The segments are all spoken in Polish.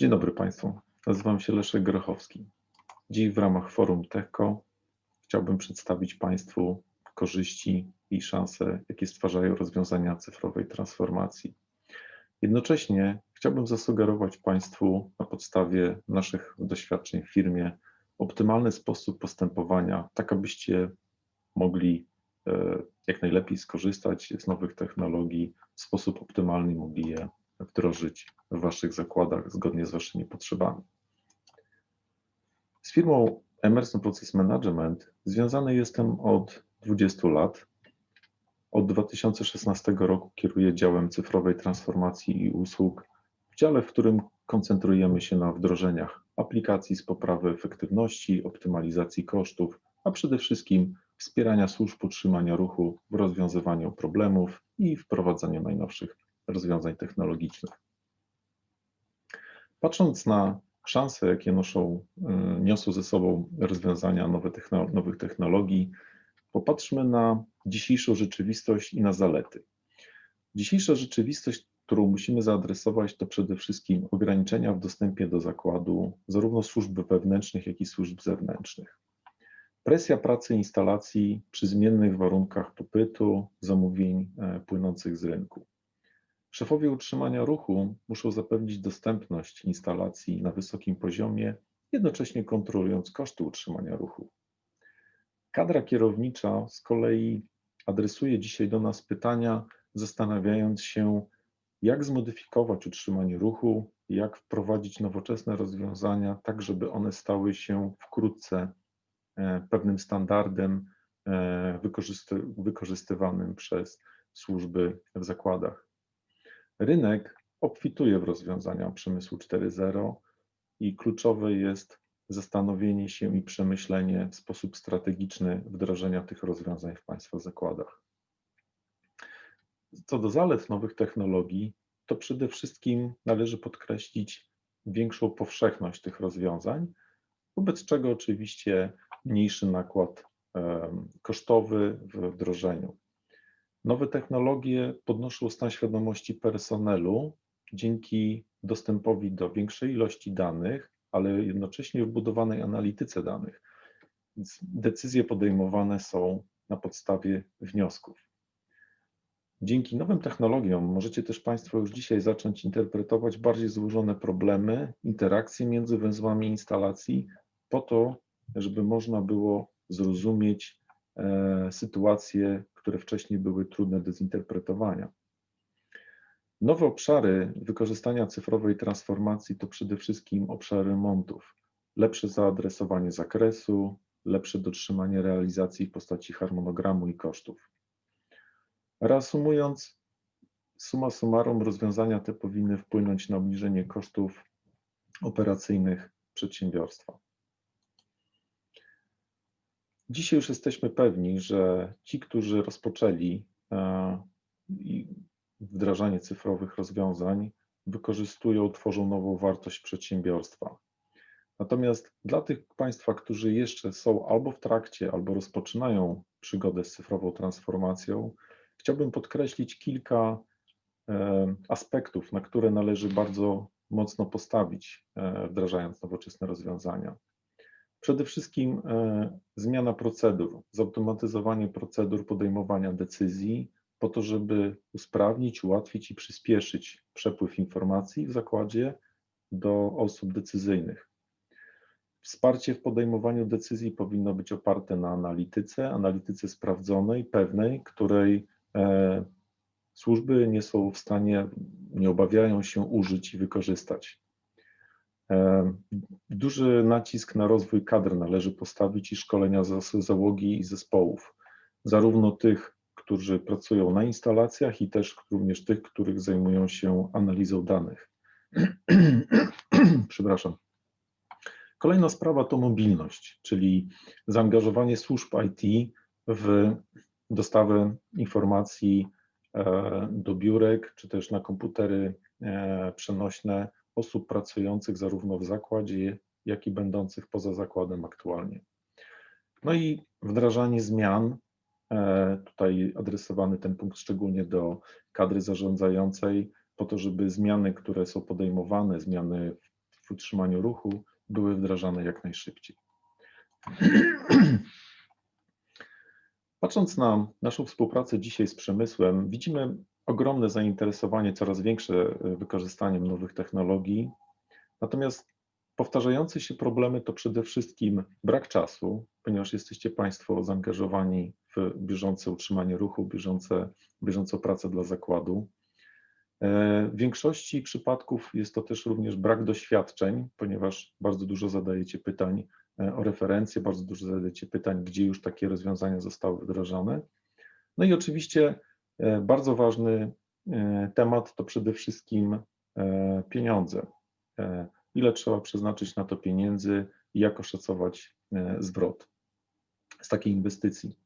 Dzień dobry Państwu. Nazywam się Leszek Grochowski. Dziś w ramach forum TechCo chciałbym przedstawić Państwu korzyści i szanse, jakie stwarzają rozwiązania cyfrowej transformacji. Jednocześnie chciałbym zasugerować Państwu na podstawie naszych doświadczeń w firmie optymalny sposób postępowania, tak abyście mogli e, jak najlepiej skorzystać z nowych technologii, w sposób optymalny mogli je wdrożyć w Waszych zakładach zgodnie z Waszymi potrzebami. Z firmą Emerson Process Management związany jestem od 20 lat. Od 2016 roku kieruję działem cyfrowej transformacji i usług, w dziale, w którym koncentrujemy się na wdrożeniach aplikacji z poprawy efektywności, optymalizacji kosztów, a przede wszystkim wspierania służb utrzymania ruchu w rozwiązywaniu problemów i wprowadzaniu najnowszych rozwiązań technologicznych. Patrząc na szanse, jakie noszą, y, niosą ze sobą rozwiązania nowe nowych technologii, popatrzmy na dzisiejszą rzeczywistość i na zalety. Dzisiejsza rzeczywistość, którą musimy zaadresować, to przede wszystkim ograniczenia w dostępie do zakładu zarówno służb wewnętrznych, jak i służb zewnętrznych. Presja pracy instalacji przy zmiennych warunkach popytu, zamówień e, płynących z rynku. Szefowie utrzymania ruchu muszą zapewnić dostępność instalacji na wysokim poziomie, jednocześnie kontrolując koszty utrzymania ruchu. Kadra kierownicza z kolei adresuje dzisiaj do nas pytania, zastanawiając się, jak zmodyfikować utrzymanie ruchu, jak wprowadzić nowoczesne rozwiązania, tak żeby one stały się wkrótce e, pewnym standardem e, wykorzystywanym przez służby w zakładach. Rynek obfituje w rozwiązania przemysłu 4.0 i kluczowe jest zastanowienie się i przemyślenie w sposób strategiczny wdrożenia tych rozwiązań w Państwa zakładach. Co do zalet nowych technologii, to przede wszystkim należy podkreślić większą powszechność tych rozwiązań, wobec czego oczywiście mniejszy nakład kosztowy w wdrożeniu. Nowe technologie podnoszą stan świadomości personelu dzięki dostępowi do większej ilości danych, ale jednocześnie wbudowanej analityce danych. Więc decyzje podejmowane są na podstawie wniosków. Dzięki nowym technologiom możecie też Państwo już dzisiaj zacząć interpretować bardziej złożone problemy, interakcje między węzłami instalacji, po to, żeby można było zrozumieć sytuacje które wcześniej były trudne do zinterpretowania. Nowe obszary wykorzystania cyfrowej transformacji to przede wszystkim obszary remontów, lepsze zaadresowanie zakresu, lepsze dotrzymanie realizacji w postaci harmonogramu i kosztów. Reasumując, suma summarum rozwiązania te powinny wpłynąć na obniżenie kosztów operacyjnych przedsiębiorstwa. Dzisiaj już jesteśmy pewni, że ci, którzy rozpoczęli e, wdrażanie cyfrowych rozwiązań, wykorzystują, tworzą nową wartość przedsiębiorstwa. Natomiast dla tych Państwa, którzy jeszcze są albo w trakcie, albo rozpoczynają przygodę z cyfrową transformacją, chciałbym podkreślić kilka e, aspektów, na które należy bardzo mocno postawić, e, wdrażając nowoczesne rozwiązania. Przede wszystkim e, zmiana procedur, zautomatyzowanie procedur podejmowania decyzji, po to, żeby usprawnić, ułatwić i przyspieszyć przepływ informacji w zakładzie do osób decyzyjnych. Wsparcie w podejmowaniu decyzji powinno być oparte na analityce, analityce sprawdzonej, pewnej, której e, służby nie są w stanie, nie obawiają się użyć i wykorzystać. Duży nacisk na rozwój kadr należy postawić i szkolenia załogi i zespołów, zarówno tych, którzy pracują na instalacjach i też również tych, których zajmują się analizą danych. Przepraszam. Kolejna sprawa to mobilność, czyli zaangażowanie służb IT w dostawę informacji e, do biurek, czy też na komputery e, przenośne osób pracujących zarówno w zakładzie, jak i będących poza zakładem aktualnie. No i wdrażanie zmian, e, tutaj adresowany ten punkt szczególnie do kadry zarządzającej, po to, żeby zmiany, które są podejmowane, zmiany w utrzymaniu ruchu były wdrażane jak najszybciej. Patrząc na naszą współpracę dzisiaj z przemysłem, widzimy ogromne zainteresowanie, coraz większe e, wykorzystaniem nowych technologii. Natomiast powtarzające się problemy to przede wszystkim brak czasu, ponieważ jesteście Państwo zaangażowani w bieżące utrzymanie ruchu, bieżące, bieżącą pracę dla zakładu. E, w większości przypadków jest to też również brak doświadczeń, ponieważ bardzo dużo zadajecie pytań e, o referencje, bardzo dużo zadajecie pytań, gdzie już takie rozwiązania zostały wdrażane. No i oczywiście bardzo ważny temat to przede wszystkim pieniądze. Ile trzeba przeznaczyć na to pieniędzy i jak oszacować zwrot z takiej inwestycji.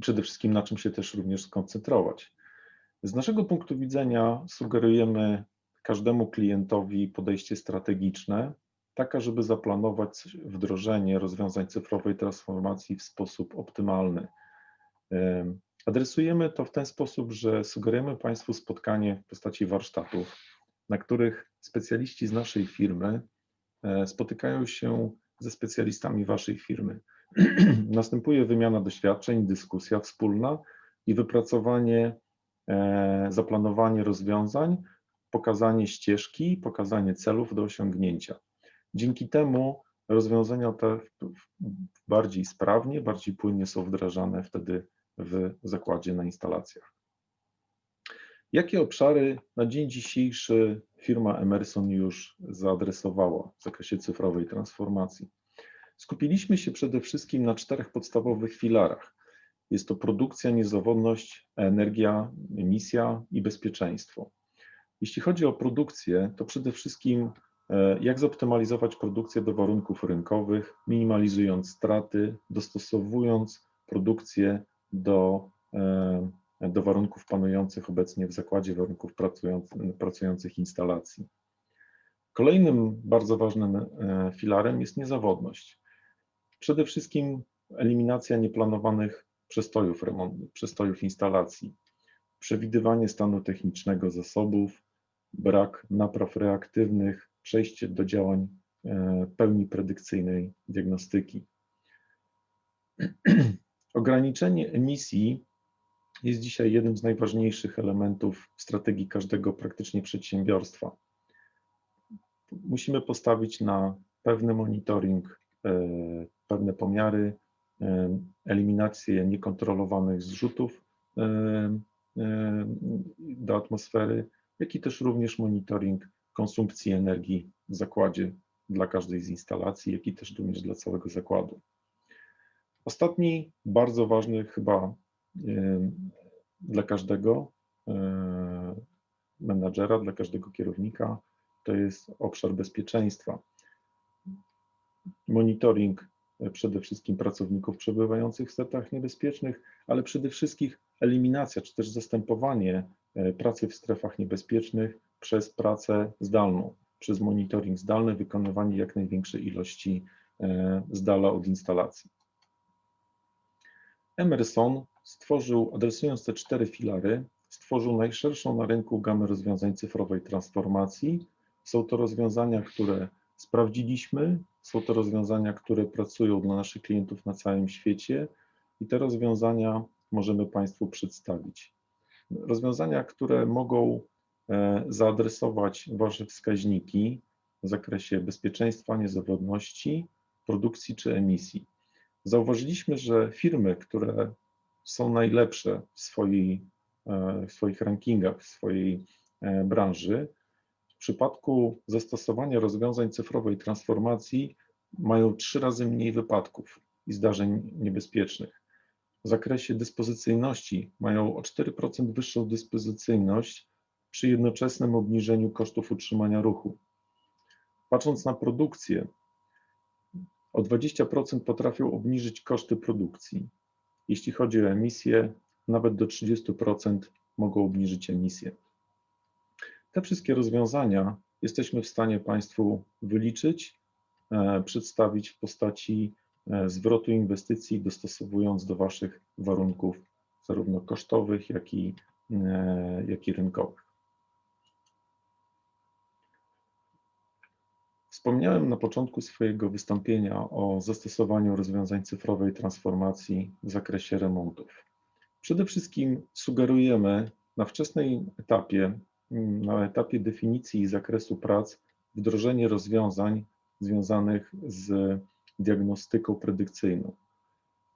Przede wszystkim na czym się też również skoncentrować. Z naszego punktu widzenia sugerujemy każdemu klientowi podejście strategiczne, taka, żeby zaplanować wdrożenie rozwiązań cyfrowej transformacji w sposób optymalny. Adresujemy to w ten sposób, że sugerujemy Państwu spotkanie w postaci warsztatów, na których specjaliści z naszej firmy e, spotykają się ze specjalistami Waszej firmy. Następuje wymiana doświadczeń, dyskusja wspólna i wypracowanie E, zaplanowanie rozwiązań, pokazanie ścieżki, pokazanie celów do osiągnięcia. Dzięki temu rozwiązania te bardziej sprawnie, bardziej płynnie są wdrażane wtedy w zakładzie na instalacjach. Jakie obszary na dzień dzisiejszy firma Emerson już zaadresowała w zakresie cyfrowej transformacji? Skupiliśmy się przede wszystkim na czterech podstawowych filarach. Jest to produkcja, niezawodność, energia, emisja i bezpieczeństwo. Jeśli chodzi o produkcję, to przede wszystkim e, jak zoptymalizować produkcję do warunków rynkowych, minimalizując straty, dostosowując produkcję do, e, do warunków panujących obecnie w zakładzie, warunków pracujących instalacji. Kolejnym bardzo ważnym e, filarem jest niezawodność. Przede wszystkim eliminacja nieplanowanych przestojów, remont, przestojów instalacji, przewidywanie stanu technicznego zasobów, brak napraw reaktywnych, przejście do działań e, pełni predykcyjnej diagnostyki. Ograniczenie emisji jest dzisiaj jednym z najważniejszych elementów strategii każdego praktycznie przedsiębiorstwa. Musimy postawić na pewny monitoring, e, pewne pomiary, eliminację niekontrolowanych zrzutów do atmosfery, jak i też również monitoring konsumpcji energii w zakładzie dla każdej z instalacji, jak i też również dla całego zakładu. Ostatni, bardzo ważny chyba dla każdego menadżera, dla każdego kierownika, to jest obszar bezpieczeństwa. Monitoring przede wszystkim pracowników przebywających w strefach niebezpiecznych, ale przede wszystkim eliminacja czy też zastępowanie e, pracy w strefach niebezpiecznych przez pracę zdalną, przez monitoring zdalny, wykonywanie jak największej ilości e, z dala od instalacji. Emerson stworzył, adresując te cztery filary, stworzył najszerszą na rynku gamę rozwiązań cyfrowej transformacji. Są to rozwiązania, które sprawdziliśmy, są to rozwiązania, które pracują dla naszych klientów na całym świecie i te rozwiązania możemy Państwu przedstawić. Rozwiązania, które mogą e, zaadresować Wasze wskaźniki w zakresie bezpieczeństwa, niezawodności, produkcji czy emisji. Zauważyliśmy, że firmy, które są najlepsze w, swojej, e, w swoich rankingach, w swojej e, branży, w przypadku zastosowania rozwiązań cyfrowej transformacji mają trzy razy mniej wypadków i zdarzeń niebezpiecznych. W zakresie dyspozycyjności mają o 4% wyższą dyspozycyjność przy jednoczesnym obniżeniu kosztów utrzymania ruchu. Patrząc na produkcję, o 20% potrafią obniżyć koszty produkcji. Jeśli chodzi o emisję, nawet do 30% mogą obniżyć emisję. Te wszystkie rozwiązania jesteśmy w stanie Państwu wyliczyć, e, przedstawić w postaci e, zwrotu inwestycji, dostosowując do Waszych warunków, zarówno kosztowych, jak i, e, jak i rynkowych. Wspomniałem na początku swojego wystąpienia o zastosowaniu rozwiązań cyfrowej transformacji w zakresie remontów. Przede wszystkim sugerujemy na wczesnym etapie, na etapie definicji zakresu prac, wdrożenie rozwiązań związanych z diagnostyką predykcyjną.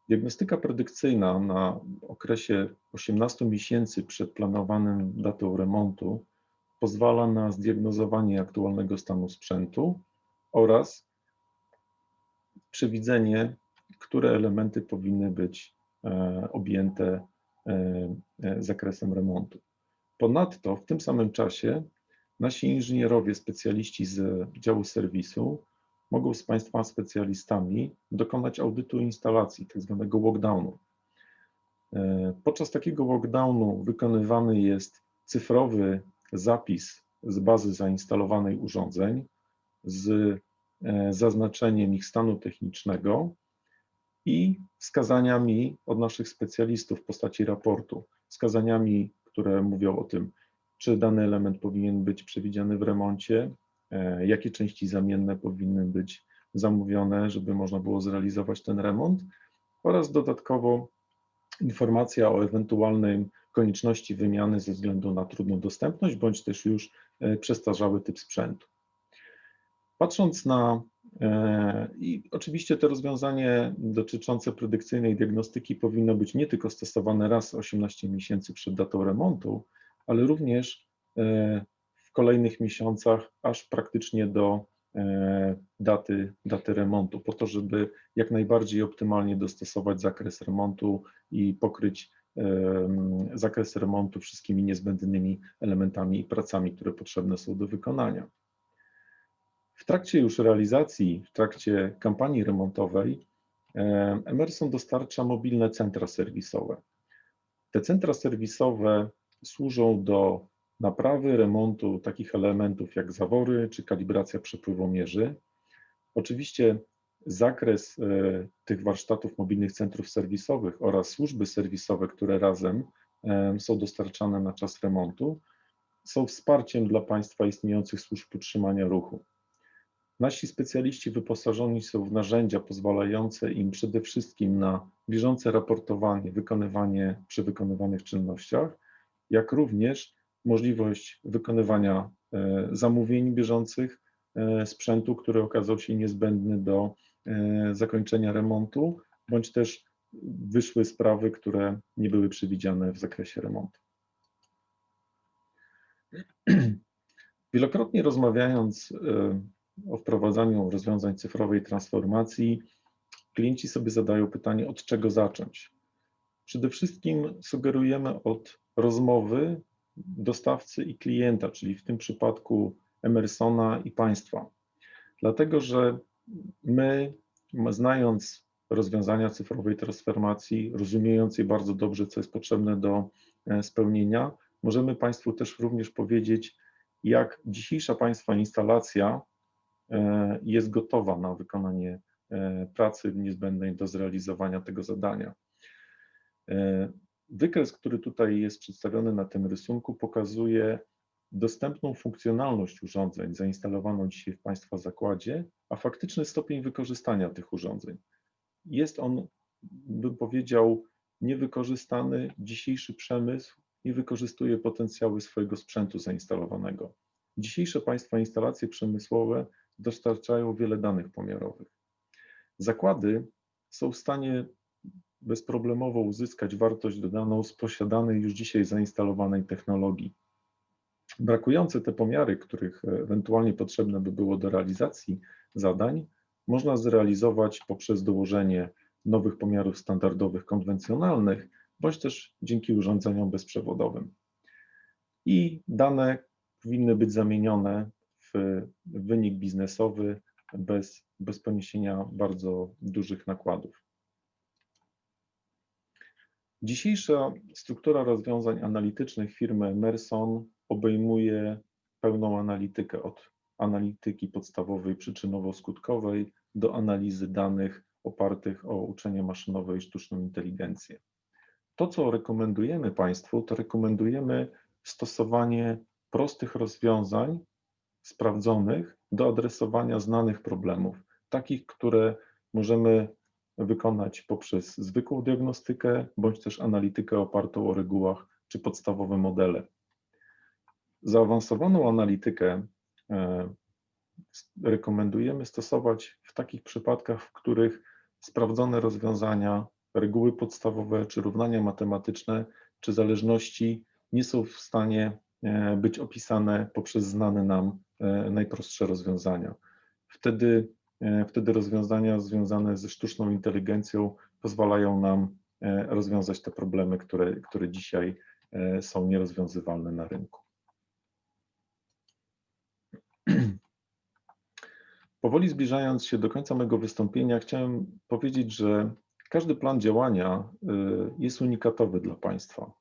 Diagnostyka predykcyjna na okresie 18 miesięcy przed planowaną datą remontu pozwala na zdiagnozowanie aktualnego stanu sprzętu oraz przewidzenie, które elementy powinny być e, objęte e, e, zakresem remontu. Ponadto w tym samym czasie nasi inżynierowie, specjaliści z działu serwisu mogą z Państwa specjalistami dokonać audytu instalacji, tak zwanego walkdownu. Podczas takiego walkdownu wykonywany jest cyfrowy zapis z bazy zainstalowanej urządzeń, z e, zaznaczeniem ich stanu technicznego i wskazaniami od naszych specjalistów w postaci raportu, wskazaniami, które mówią o tym, czy dany element powinien być przewidziany w remoncie, e, jakie części zamienne powinny być zamówione, żeby można było zrealizować ten remont oraz dodatkowo informacja o ewentualnej konieczności wymiany ze względu na trudną dostępność bądź też już e, przestarzały typ sprzętu. Patrząc na e, i oczywiście to rozwiązanie dotyczące predykcyjnej diagnostyki powinno być nie tylko stosowane raz 18 miesięcy przed datą remontu, ale również e, w kolejnych miesiącach, aż praktycznie do daty, daty remontu, po to, żeby jak najbardziej optymalnie dostosować zakres remontu i pokryć zakres remontu wszystkimi niezbędnymi elementami i pracami, które potrzebne są do wykonania. W trakcie już realizacji, w trakcie kampanii remontowej Emerson dostarcza mobilne centra serwisowe. Te centra serwisowe służą do naprawy, remontu takich elementów jak zawory czy kalibracja przepływomierzy. Oczywiście zakres e, tych warsztatów mobilnych centrów serwisowych oraz służby serwisowe, które razem e, są dostarczane na czas remontu, są wsparciem dla Państwa istniejących służb utrzymania ruchu. Nasi specjaliści wyposażeni są w narzędzia pozwalające im przede wszystkim na bieżące raportowanie, wykonywanie przy wykonywanych czynnościach, jak również możliwość wykonywania e, zamówień bieżących, sprzętu, który okazał się niezbędny do E, zakończenia remontu, bądź też wyszły sprawy, które nie były przewidziane w zakresie remontu. Wielokrotnie rozmawiając e, o wprowadzaniu rozwiązań cyfrowej transformacji, klienci sobie zadają pytanie, od czego zacząć. Przede wszystkim sugerujemy od rozmowy dostawcy i klienta, czyli w tym przypadku Emersona i państwa. Dlatego, że my, znając rozwiązania cyfrowej transformacji, rozumiejąc je bardzo dobrze, co jest potrzebne do e, spełnienia, możemy Państwu też również powiedzieć, jak dzisiejsza Państwa instalacja jest gotowa na wykonanie e, pracy niezbędnej do zrealizowania tego zadania. Wykres, który tutaj jest przedstawiony na tym rysunku, pokazuje dostępną funkcjonalność urządzeń zainstalowaną dzisiaj w Państwa zakładzie, a faktyczny stopień wykorzystania tych urządzeń. Jest on, bym powiedział, niewykorzystany. Dzisiejszy przemysł nie wykorzystuje potencjału swojego sprzętu zainstalowanego. Dzisiejsze Państwa instalacje przemysłowe dostarczają wiele danych pomiarowych. Zakłady są w stanie bezproblemowo uzyskać wartość dodaną z posiadanej już dzisiaj zainstalowanej technologii brakujące te pomiary, których ewentualnie potrzebne by było do realizacji zadań, można zrealizować poprzez dołożenie nowych pomiarów standardowych, konwencjonalnych, bądź też dzięki urządzeniom bezprzewodowym. I dane powinny być zamienione w wynik biznesowy bez, bez poniesienia bardzo dużych nakładów. Dzisiejsza struktura rozwiązań analitycznych firmy Emerson obejmuje pełną analitykę od analityki podstawowej przyczynowo-skutkowej do analizy danych opartych o uczenie maszynowe i sztuczną inteligencję. To, co rekomendujemy Państwu, to rekomendujemy stosowanie prostych rozwiązań sprawdzonych do adresowania znanych problemów, takich, które możemy wykonać poprzez zwykłą diagnostykę bądź też analitykę opartą o regułach czy podstawowe modele. Zaawansowaną analitykę e, rekomendujemy stosować w takich przypadkach, w których sprawdzone rozwiązania, reguły podstawowe czy równania matematyczne czy zależności nie są w stanie być opisane poprzez znane nam e, najprostsze rozwiązania. Wtedy, wtedy rozwiązania związane ze sztuczną inteligencją pozwalają nam rozwiązać te problemy, które, które dzisiaj są nierozwiązywalne na rynku. Powoli zbliżając się do końca mego wystąpienia, chciałem powiedzieć, że każdy plan działania jest unikatowy dla Państwa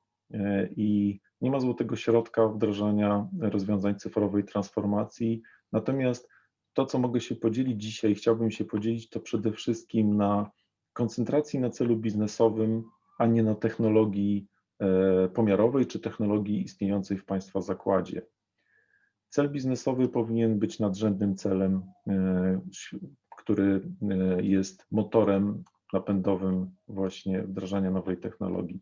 i nie ma złotego środka wdrażania rozwiązań cyfrowej transformacji. Natomiast to, co mogę się podzielić dzisiaj, chciałbym się podzielić, to przede wszystkim na koncentracji na celu biznesowym, a nie na technologii y, pomiarowej czy technologii istniejącej w Państwa zakładzie. Cel biznesowy powinien być nadrzędnym celem, e, który e, jest motorem napędowym właśnie wdrażania nowej technologii.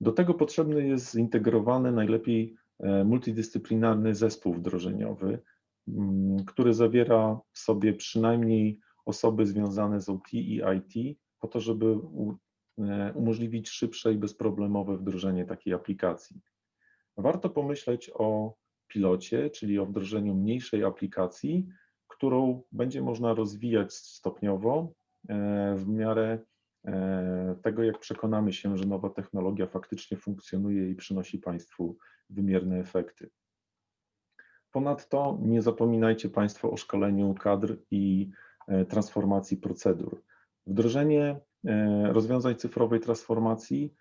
Do tego potrzebny jest zintegrowany, najlepiej e, multidyscyplinarny zespół wdrożeniowy, mm, który zawiera w sobie przynajmniej osoby związane z OT i IT, po to, żeby umożliwić szybsze i bezproblemowe wdrożenie takiej aplikacji. Warto pomyśleć o pilocie, czyli o wdrożeniu mniejszej aplikacji, którą będzie można rozwijać stopniowo e, w miarę e, tego, jak przekonamy się, że nowa technologia faktycznie funkcjonuje i przynosi Państwu wymierne efekty. Ponadto nie zapominajcie Państwo o szkoleniu kadr i e, transformacji procedur. Wdrożenie rozwiązań cyfrowej transformacji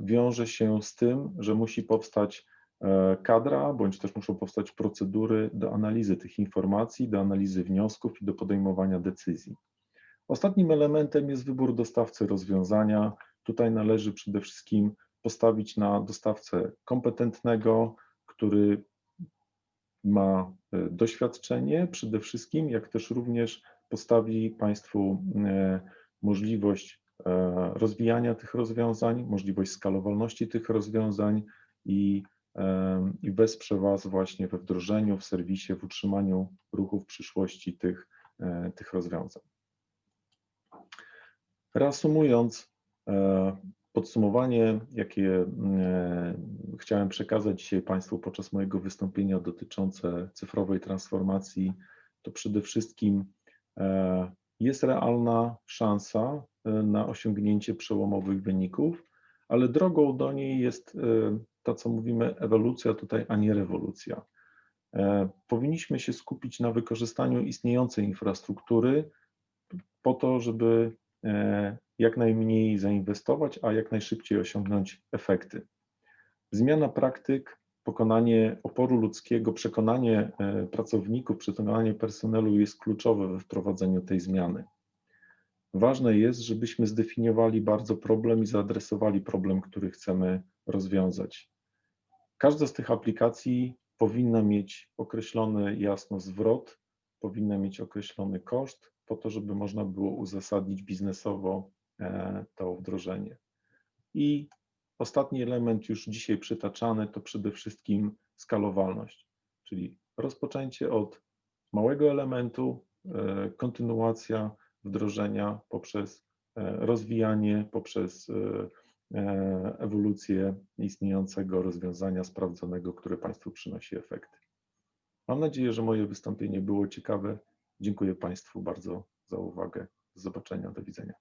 wiąże się z tym, że musi powstać E, kadra, bądź też muszą powstać procedury do analizy tych informacji, do analizy wniosków i do podejmowania decyzji. Ostatnim elementem jest wybór dostawcy rozwiązania. Tutaj należy przede wszystkim postawić na dostawcę kompetentnego, który ma e, doświadczenie przede wszystkim, jak też również postawi Państwu e, możliwość rozwijania tych rozwiązań, możliwość skalowalności tych rozwiązań i i wesprze Was właśnie we wdrożeniu, w serwisie, w utrzymaniu ruchu w przyszłości tych, e, tych rozwiązań. Reasumując, e, podsumowanie, jakie e, chciałem przekazać dzisiaj Państwu podczas mojego wystąpienia dotyczące cyfrowej transformacji, to przede wszystkim jest realna szansa na osiągnięcie przełomowych wyników, ale drogą do niej jest to, co mówimy, ewolucja tutaj, a nie rewolucja. E, powinniśmy się skupić na wykorzystaniu istniejącej infrastruktury po to, żeby e, jak najmniej zainwestować, a jak najszybciej osiągnąć efekty. Zmiana praktyk, pokonanie oporu ludzkiego, przekonanie e, pracowników, przekonanie personelu jest kluczowe we wprowadzeniu tej zmiany. Ważne jest, żebyśmy zdefiniowali bardzo problem i zaadresowali problem, który chcemy rozwiązać. Każda z tych aplikacji powinna mieć określony jasno zwrot, powinna mieć określony koszt, po to, żeby można było uzasadnić biznesowo e, to wdrożenie. I ostatni element, już dzisiaj przytaczany, to przede wszystkim skalowalność, czyli rozpoczęcie od małego elementu, e, kontynuacja wdrożenia poprzez e, rozwijanie, poprzez ewolucję istniejącego rozwiązania sprawdzonego, które Państwu przynosi efekty. Mam nadzieję, że moje wystąpienie było ciekawe. Dziękuję Państwu bardzo za uwagę. Do zobaczenia, do widzenia.